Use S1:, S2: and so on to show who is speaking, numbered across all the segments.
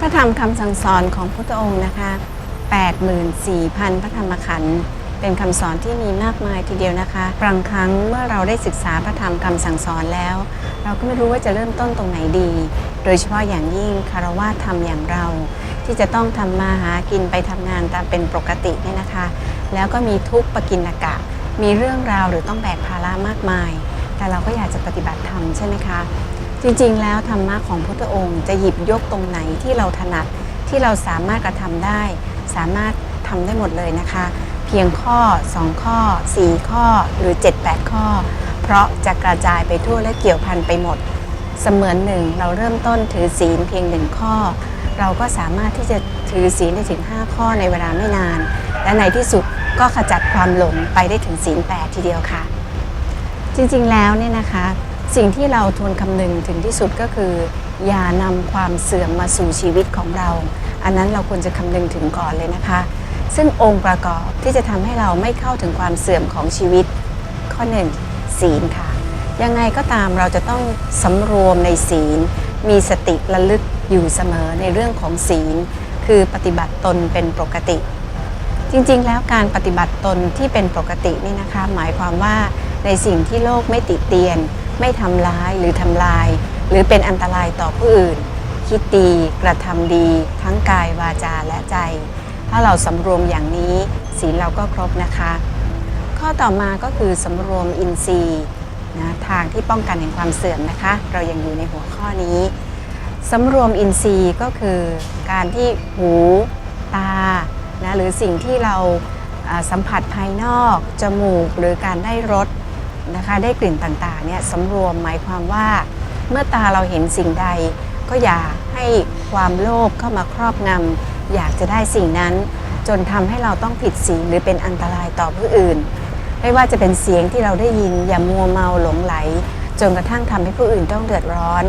S1: พระธรรมคำสั่งสอนของพุทธองค์นะคะ 84,000 พระธรรมขันธ์เป็นคำสอนที่มีมากมายทีเดียวนะคะบางครั้งเมื่อเราได้ศึกษาพระธรรมคำสั่งสอนแล้ว เราก็ไม่รู้ว่าจะเริ่มต้นตรงไหนดี โดยเฉพาะอย่างยิ่งคารวะธรรมอย่างเรา ที่จะต้องทำมาหากินไปทำงานตามเป็นปกติเนี่ยนะคะ แล้วก็มีทุกข์ปกินกะ มีเรื่องราวหรือต้องแบกภาระมากมาย แต่เราก็อยากจะปฏิบัติธรรมใช่ไหมคะ จริงๆ แล้วธรรมะของพุทธองค์จะหยิบยกตรงไหนที่เราถนัดที่เราสามารถกระทำได้ สามารถทำได้หมดเลยนะคะ เพียงข้อ 2 ข้อ 4 ข้อหรือ 7-8 ข้อ เพราะจะกระจายไปทั่วและเกี่ยวพันไปหมด เสมือนหนึ่งเราเริ่มต้นถือศีลเพียงหนึ่งข้อ เราก็สามารถที่จะถือศีลได้ถึง 5 ข้อในเวลาไม่นาน และในที่สุดก็ขจัดความหลงไปได้ถึงศีล8ทีเดียวค่ะ จริงๆแล้วเนี่ยนะคะ สิ่งที่เราทวนคำนึงถึงที่สุดก็คือ อย่านำความเสื่อมมาสู่ชีวิตของเรา อันนั้นเราควรจะคำนึงถึงก่อนเลยนะคะ ซึ่งองค์ประกอบที่จะทำให้เราไม่เข้าถึงความเสื่อมของชีวิต ข้อหนึ่งศีลค่ะ ยังไงก็ตามเราจะต้องสำรวมในศีล มีสติระลึกอยู่เสมอในเรื่องของศีล คือปฏิบัติตนเป็นปกติ จริงๆ แล้วการปฏิบัติตนที่เป็นปกตินี่นะคะ หมายความว่าในสิ่งที่โลกไม่ติเตียน ไม่ทำร้ายหรือทำลาย หรือเป็นอันตรายต่อผู้อื่น คิดดีกระทำดี ทั้งกายวาจาและใจ ถ้าเราสำรวมอย่างนี้ศีลเราก็ครบนะคะ ข้อต่อมาก็คือสำรวมอินทรีย์นะทางที่ป้องกันแห่งความเสื่อมนะคะ เรายังอยู่ในหัวข้อนี้สำรวมอินทรีย์ก็คือการที่หูตานะหรือสิ่งที่เราสัมผัสภายนอก จมูกหรือการได้รส นะคะได้กลิ่นต่างๆเนี่ยสำรวมหมายความว่า เมื่อตาเราเห็นสิ่งใด ก็อย่าให้ความโลภเข้ามาครอบงำอยากจะได้สิ่งนั้น จนทำให้เราต้องผิดศีลหรือเป็นอันตรายต่อผู้อื่น ไม่ว่าจะเป็นเสียงที่เราได้ยินอย่ามัวเมาหลงไหล จนกระทั่งทำให้ผู้อื่นต้องเดือดร้อน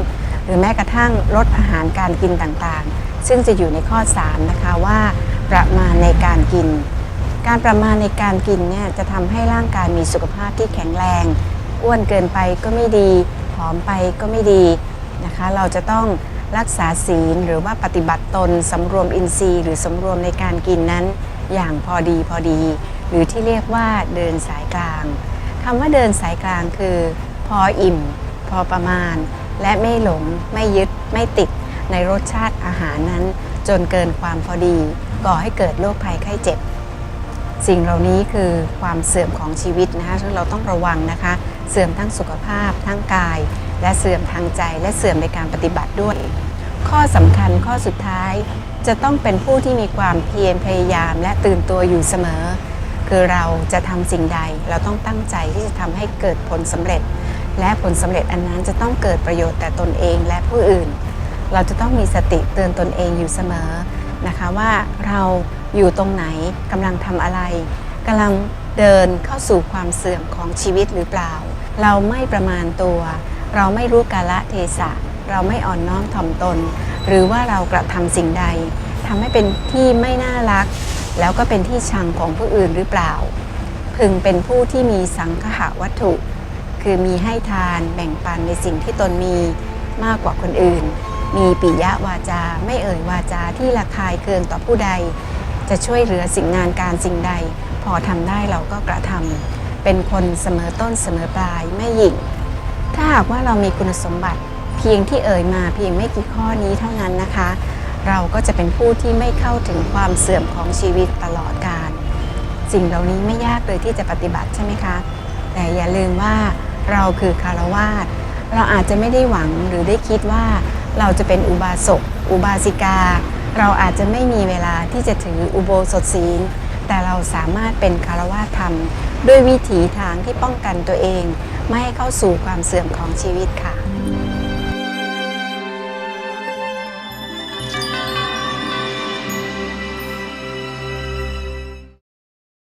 S1: หรือแม้กระทั่งลดอาหารการกินต่างๆ ซึ่งจะอยู่ในข้อ 3 นะคะว่า ประมาณในการกิน การประมาณในการกินเนี่ยจะทำให้ร่างกายมีสุขภาพที่แข็งแรง อ้วนเกินไปก็ไม่ดี ผอมไปก็ไม่ดีนะคะ เราจะต้องรักษาศีลหรือว่าปฏิบัติตนสำรวมอินทรีย์ หรือสำรวมในการกินนั้น อย่างพอดีพอดี หรือที่เรียกว่าเดินสายกลางคำว่าเดินสายกลางคือ พออิ่ม พอประมาณ และไม่หลง ไม่ยึด ไม่ติด ในรสชาติอาหารนั้น จนเกินความพอดี ก่อให้เกิดโรคภัยไข้เจ็บ สิ่งเหล่านี้คือความเสื่อมของชีวิตนะคะซึ่งเราต้องระวังนะคะ เสื่อมทั้งสุขภาพทั้งกาย และเสื่อมทางใจ และเสื่อมในการปฏิบัติด้วย ข้อสำคัญข้อสุดท้ายจะต้องเป็นผู้ที่มีความเพียรพยายาม และตื่นตัวอยู่เสมอ คือเราจะทำสิ่งใด เราต้องตั้งใจที่จะทำให้เกิดผลสำเร็จ และผลสำเร็จอันนั้นจะต้องเกิดประโยชน์แต่ตนเองและผู้อื่น เราจะต้องมีสติเตือนตนเองอยู่เสมอ นะคะว่าเราอยู่ตรงไหนกำลังทำอะไรกำลังเดินเข้าสู่ความเสื่อมของชีวิตหรือเปล่า เราไม่ประมาณตัว เราไม่รู้กาละเทศะ เราไม่อ่อนน้อมถ่อมตน หรือว่าเรากระทำสิ่งใดทำให้เป็นที่ไม่น่ารัก แล้วก็เป็นที่ชังของผู้อื่นหรือเปล่า พึงเป็นผู้ที่มีสังคหวัตถุ คือมีให้ทานแบ่งปันในสิ่งที่ตนมีมากกว่าคนอื่น มีปิยะวาจา ไม่เอ่ยวาจาที่ระคายเคืองต่อผู้ใด จะช่วยเหลือสิ่งงานการสิ่งใด พอทำได้เราก็กระทำเป็นคนเสมอต้นเสมอปลายไม่หยิ่ง ถ้าหากว่าเรามีคุณสมบัติเพียงที่เอ่ยมาเพียงไม่กี่ข้อนี้เท่านั้นนะคะ เราก็จะเป็นผู้ที่ไม่เข้าถึงความเสื่อมของชีวิตตลอดกาลสิ่งเหล่านี้ไม่ยากเลยที่จะปฏิบัติใช่ไหมคะ แต่อย่าลืมว่าเราคือคารวาสเราอาจจะไม่ได้หวังหรือได้คิดว่า เราจะเป็นอุบาสกอุบาสิกา เราอาจจะไม่มีเวลาที่จะถืออุโบสถศีล แต่เราสามารถเป็นคารวาสธรรม ด้วยวิถีทางที่ป้องกันตัวเอง ไม่ให้เข้าสู่ความเสื่อมของชีวิตค่ะ